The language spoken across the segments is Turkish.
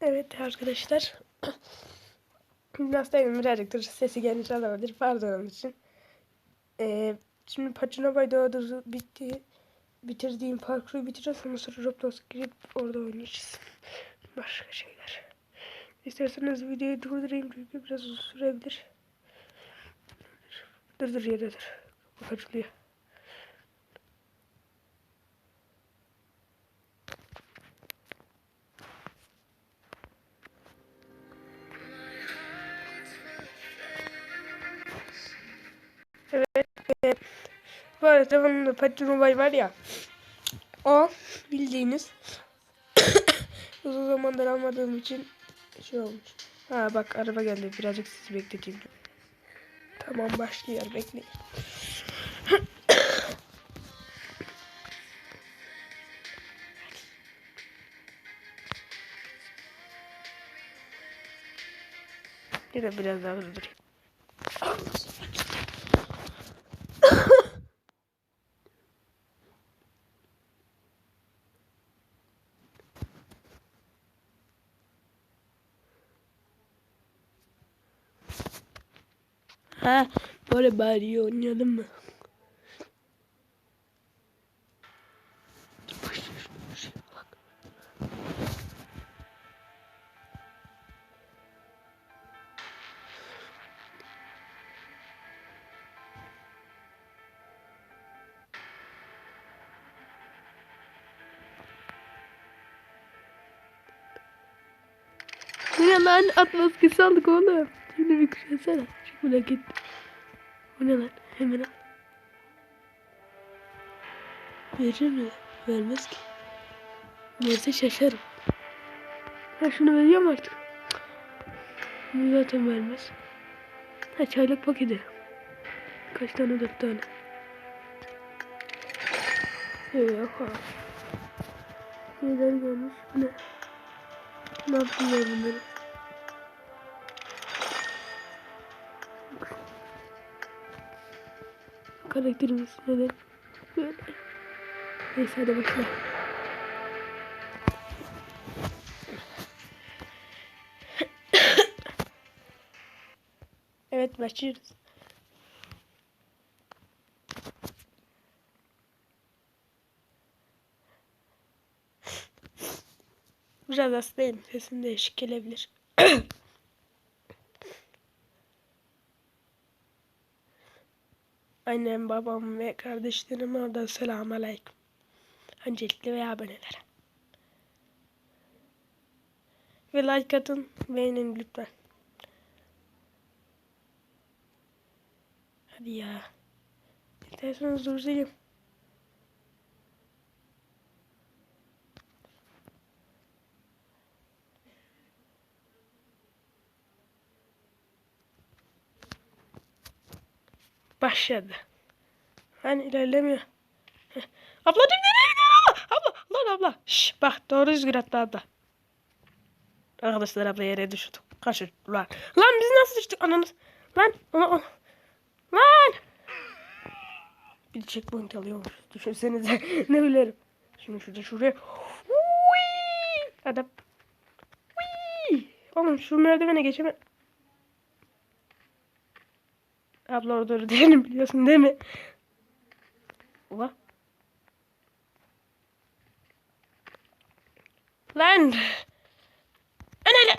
Evet arkadaşlar. Hastayım birazcık sesi gelmiş olabilir. Pardon onun için. Ee, şimdi Paçino Doğadu bitti. Bitirdiğim parkuru bitireceğiz. Ondan sonra Roblox girip orada oynayacağız. Başka şeyler. İsterseniz videoyu durdurayım çünkü biraz uzun sürebilir. Dur dur yere dur. Bak Arada telefonumda Patron Mobile var ya. O bildiğiniz uzun zamandır almadığım için şey olmuş. Ha bak araba geldi. Birazcık sizi bekleteyim. Tamam başlıyor. Bekleyin. Bir de biraz daha durdurayım. Ha böyle bari oynayalım mı? Lan at maskesi aldık oğlum. Şimdi bir kuşatsana. Çok merak ettim. Bu ne lan? Hemen al. Verir mi? Vermez ki. Neyse şaşarım. Ha şunu veriyorum artık. Bunu zaten vermez. Ha çaylak paketi. Kaç tane? Dört tane. Yok ha. Neler? Bu ne? Ne yapıyorlar bunları? Karakterimiz neden? Böyle. Neyse hadi başla. evet başlıyoruz. Biraz hastayım. Sesim değişik gelebilir. Annem, babam ve kardeşlerim orada selamun aleyküm. Öncelikle ve abonelere. Ve like atın, beğenin lütfen. Hadi ya. İsterseniz durdurayım. Başladı. Hani ilerlemiyor. Ablacım nereye gidiyorsun abla? Abla lan abla. Şş, bak doğru düzgün atla abla. Arkadaşlar abla yere düştü. Kaçır lan. Lan biz nasıl düştük ananız? Lan. Lan. Lan. Bir checkpoint alıyormuş. Düşünsenize. ne bilirim. Şimdi şurada şuraya. Adam. Oğlum şu merdivene geçeme. Abla orada değilim biliyorsun değil mi? Oha. Lan. Lan.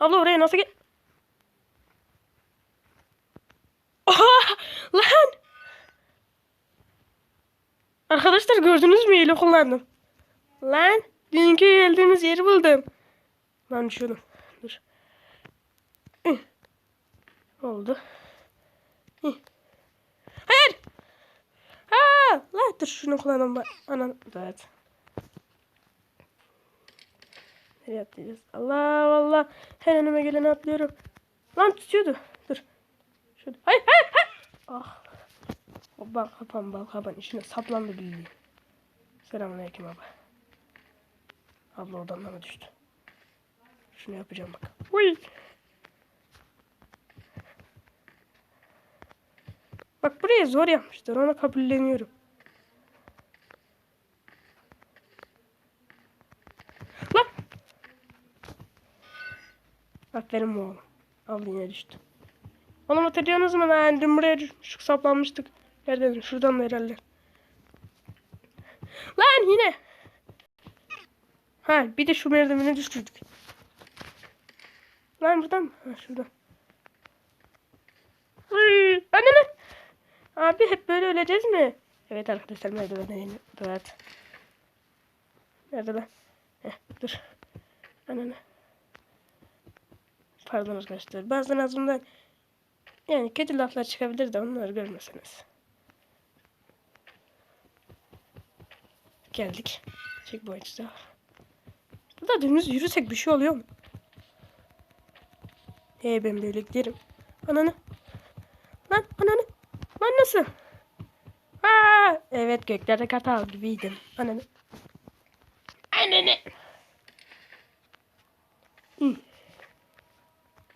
Abla oraya nasıl gel? Oha! Lan. Arkadaşlar gördünüz mü hile kullandım. Lan. Dünkü geldiğimiz yeri buldum. Lan şunu. Dur. Oldu. Hayır. Ha, la dur şunu kullanalım bak. Anan evet. Nereye atlayacağız? Allah Allah. Her önüme geleni atlıyorum. Lan tutuyordu. Dur. Şurada. Hayır hayır hayır. Ah. O bal kapan bal kapan içine saplandı bildiğin. Selamünaleyküm abla. Abla odandan mı düştü? Şunu yapacağım bak. Uy. Bak buraya zor yapmışlar. Ona kabulleniyorum. Lan. Aferin oğlum. Al yine düştü. Oğlum hatırlıyorsunuz mu lan? Dün buraya düşmüştük saplanmıştık. Nereden? Şuradan da herhalde. Lan yine. Ha bir de şu merdivene düştük. Lan buradan mı? Ha şuradan. Anne Abi hep böyle öleceğiz mi? Evet arkadaşlar merdivene iniyor. Evet. Nerede lan? Heh, dur. Anne Pardon arkadaşlar. Bazen ağzımdan yani kötü laflar çıkabilir de onları görmeseniz. Geldik. Checkpoint daha. Burada dümdüz yürüsek bir şey oluyor mu? Hey ben böyle giderim. Ananı. Lan ananı. Nasıl? Aa, evet göklerde kartal gibiydim. Ananı. Ananı. Hı.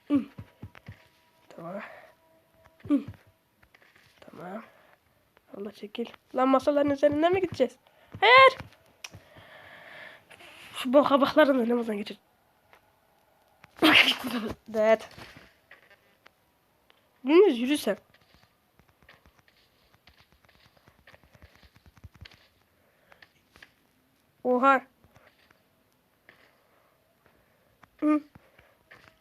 Hı. Tamam. Hı. Tamam. Allah çekil. Lan masaların üzerinden mi gideceğiz? Hayır. Şu boka bakların önümüzden geçir. evet. Dümdüz yürüsem. Oha. Hı.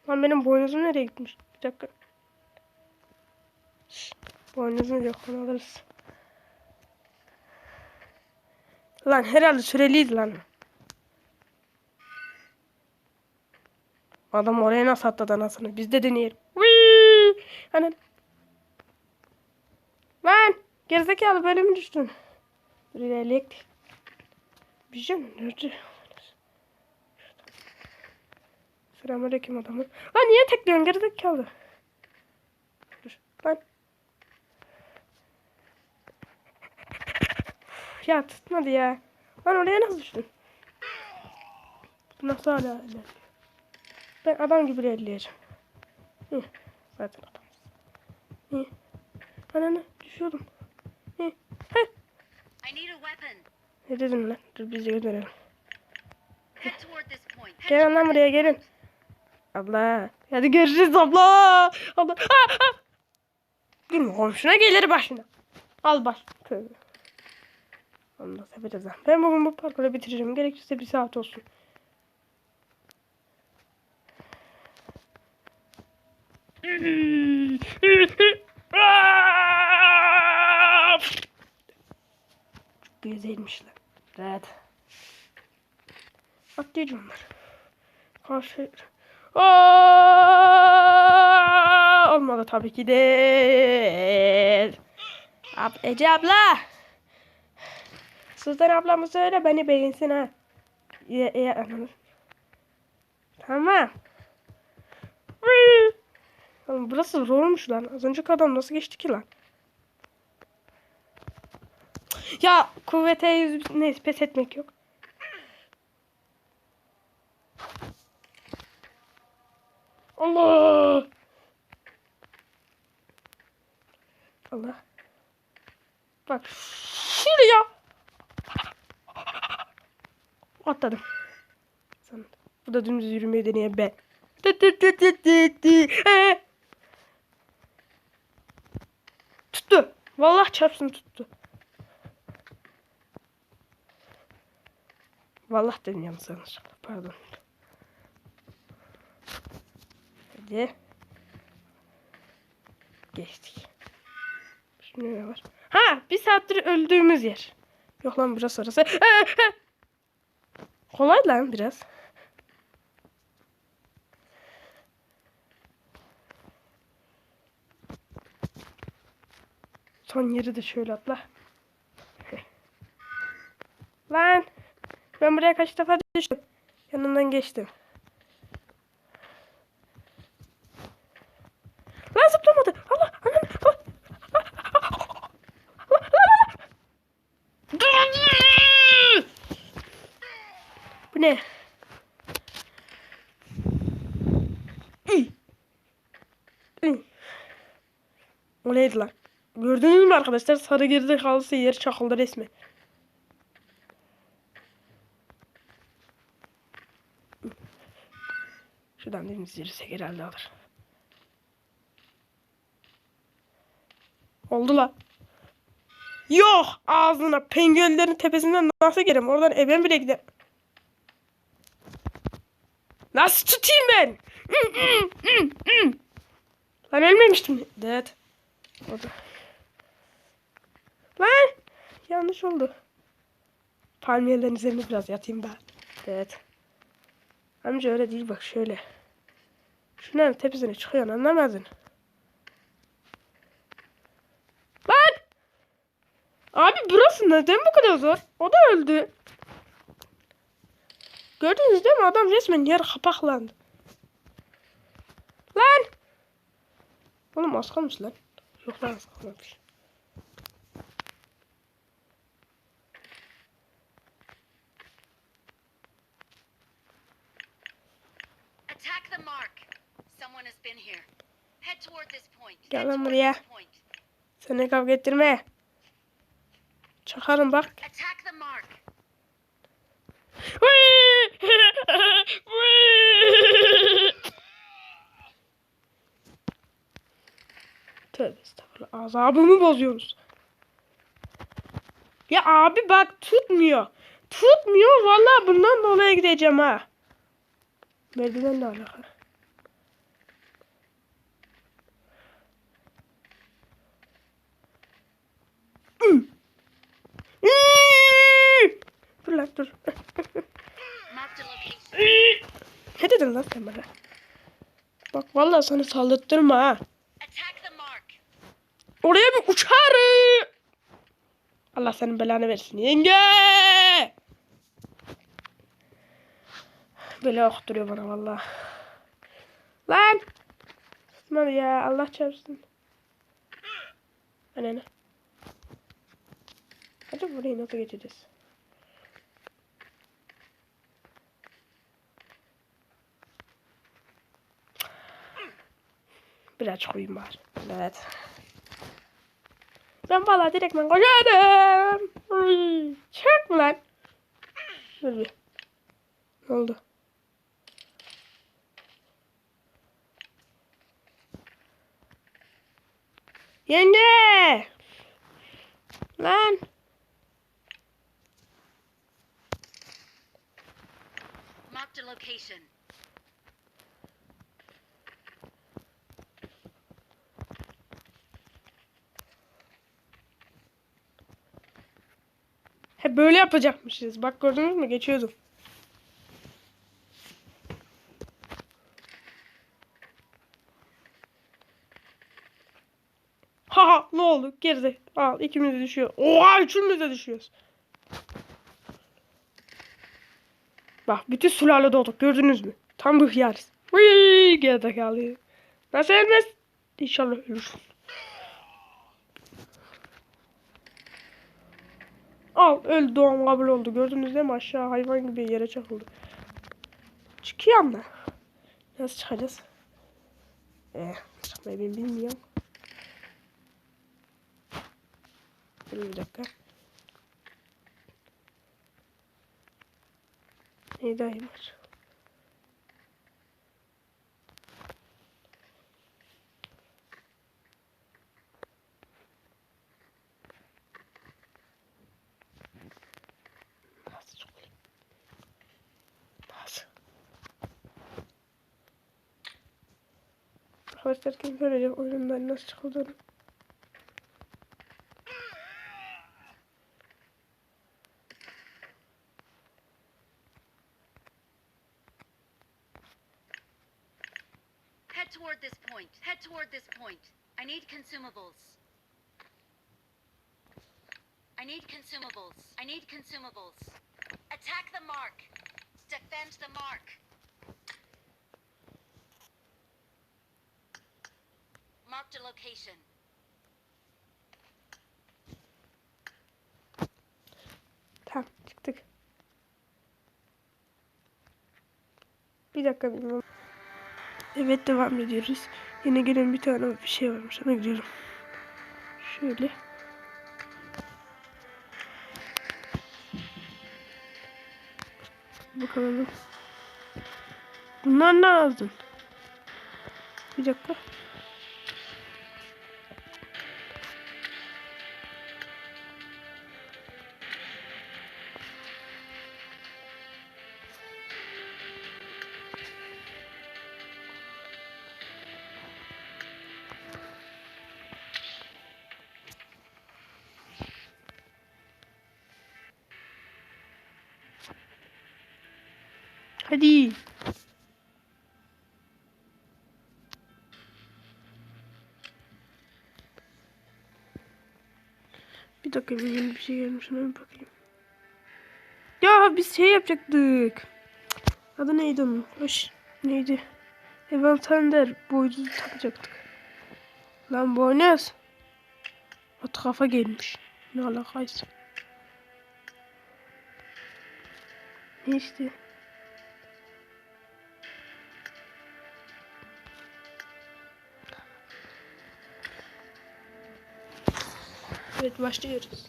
Lan benim boynuzum nereye gitmiş? Bir dakika. Şşt, boynuzum yok onu alırız. Lan herhalde süreliydi lan. Adam oraya nasıl atladı anasını? Biz de deneyelim. Whee! Hani... Lan! Gerizekalı böyle mi düştün? Dur ilerleyek. Mi? Nerede? Selamünaleyküm adamı. Lan niye tekliyorsun gerizekalı? Dur. Lan. Ya tutmadı ya. Lan oraya nasıl düştün? Nasıl hala ilerliyor? Ben adam gibi ilerleyeceğim. Hı. Zaten adam. Hı. Ananı düşüyordum. Hı. Hı. I need a weapon. Ne dedin lan? Dur biz de götürelim. Head toward this point. Head Gelin lan buraya gelin. Abla. Hadi görüşürüz abla. Abla. Ah, ah. Gülme komşuna gelir başına. Al baş. Tövbe. Onu yapacağız lan? Ben bugün bu parkuru bitireceğim. Gerekirse bir saat olsun. Çok güzelmişler. Evet. Atlayacağım onlar. Karşı... Aa! Olmadı tabii ki de. Ab Ece abla. Sultan ablamı söyle beni beğensin ha. Ya, ya. Tamam. Oğlum burası zormuş lan. Az önceki adam nasıl geçti ki lan? Ya kuvvete yüz neyse pes etmek yok. Allah. Allah. Bak şuraya. Atladım. Bu da dümdüz yürümeyi deneyen ben. Ee. Tuttu. Vallahi çarpsın tuttu. Vallahi dedim yalnız yanlışlıkla. Pardon. Hadi. Geçtik. Şimdi ne var? Ha bir saattir öldüğümüz yer. Yok lan burası orası. Ee, ee. Kolay lan biraz. Son yeri de şöyle atla. Lan. Ben buraya kaç defa düştüm. Yanından geçtim. Lan zıplamadı. Allah. Anam. Bu ne? O neydi lan? Gördünüz mü arkadaşlar? Sarı geride kalırsa yer çakıldı resmi. Şuradan deniz yürüsek herhalde alır. Oldu la. Yok ağzına penguenlerin tepesinden nasıl gelirim? Oradan eben bile gider. Nasıl tutayım ben? Lan ölmemiştim. Evet. Orada. Lan. Yanlış oldu. Palmiyelerin üzerine biraz yatayım ben. Evet. Amca öyle değil bak şöyle. Şunların tepesine çıkıyorsun anlamadın. Lan! Abi burası neden bu kadar zor? O da öldü. Gördünüz değil mi? Adam resmen yer kapaklandı. Lan! Oğlum az lan. Yok lan az. Gel lan buraya. Seni kavga ettirme. Çakarım bak. Tövbe estağfurullah. Azabımı bozuyoruz. Ya abi bak tutmuyor. Tutmuyor vallahi bundan dolayı gideceğim ha. Merdivenle alakalı. Dur lan dur. Ne dedin lan sen bana? Bak vallahi sana saldırttırma ha. Oraya bir uçarım. Allah senin belanı versin yenge. Böyle okturuyor bana vallahi. Lan. Tutmadı ya Allah çarpsın. Anne ne? Hadi burayı nasıl geçeceğiz? Biraz koyayım bari. Evet. Ben valla direkt ben koşarım. Çık mı lan? Dur bir. Ne oldu? Yenge! Lan! A location. Hep böyle yapacakmışız. Bak gördünüz mü? Geçiyordum. Ha ha ne oldu? Geride. Al ikimiz de düşüyor. Oha üçümüz de düşüyoruz. Bak bütün sülale doğduk gördünüz mü? Tam bir hıyarız. Vıy gerizekalı. Nasıl ölmez? İnşallah ölürsün. Al öldü doğum kabul oldu. Gördünüz değil mi? Aşağı hayvan gibi yere çakıldı. Çıkıyorum da. Nasıl çıkacağız? Eh, çıkmayı ben bilmiyorum. Bir dakika. Ne dahi var? Nasıl çıkayım? Nasıl? Arkadaşlar kim görecek oyundan nasıl çıkıldığını? Head toward this point. Head toward this point. I need consumables. I need consumables. I need consumables. Attack the mark. Defend the mark. Marked a location. Tamam çıktık. Bir dakika bilmem. Evet devam ediyoruz. Yine gelen bir tane bir şey varmış. Ona gidiyorum. Şöyle. Bakalım. Bunlar ne aldın? Bir dakika. Hadi. Bir dakika bir bir şey gelmiş ona bir bakayım. Ya biz şey yapacaktık. Adı neydi onun? Hoş neydi? Evan Tender boyutu takacaktık. Lan bu oynayız. O kafa gelmiş. Ne alakaysa. Ne işte? Evet başlıyoruz.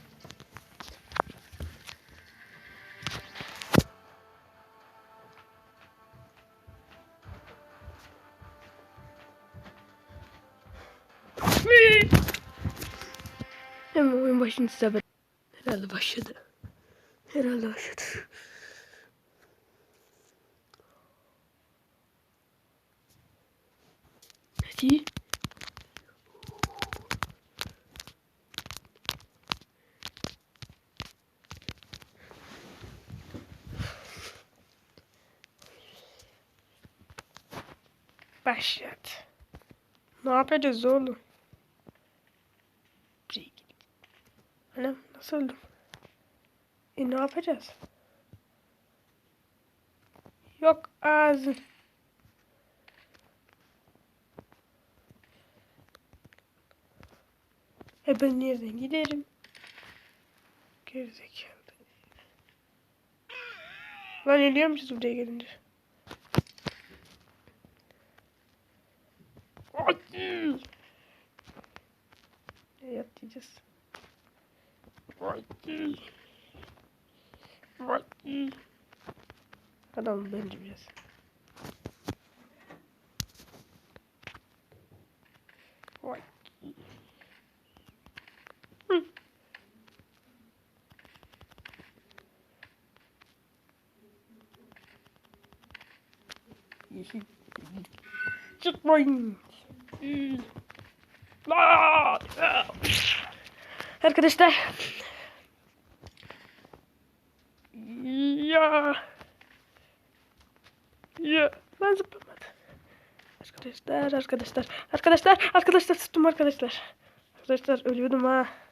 Hemen oyun başını size. Herhalde başladı. Herhalde başladı. Hadi. Başlat. Ne yapacağız oğlum? Anam nasıl öldüm? E ne yapacağız? Yok ağzın. E ben nereden giderim? Gerizekalı. Lan ölüyormuşuz buraya gelince. Hadi. Yat diyeceğiz. Hadi. Hadi. Adam bence biraz. Hadi. Hı. Yeşil. Çıkmayın. Lan! Arkadaşlar. Ya. Ya. Ben zıplamadım. Arkadaşlar, arkadaşlar, arkadaşlar, arkadaşlar tuttum arkadaşlar. Arkadaşlar ölüyordum ha. Anam, anam.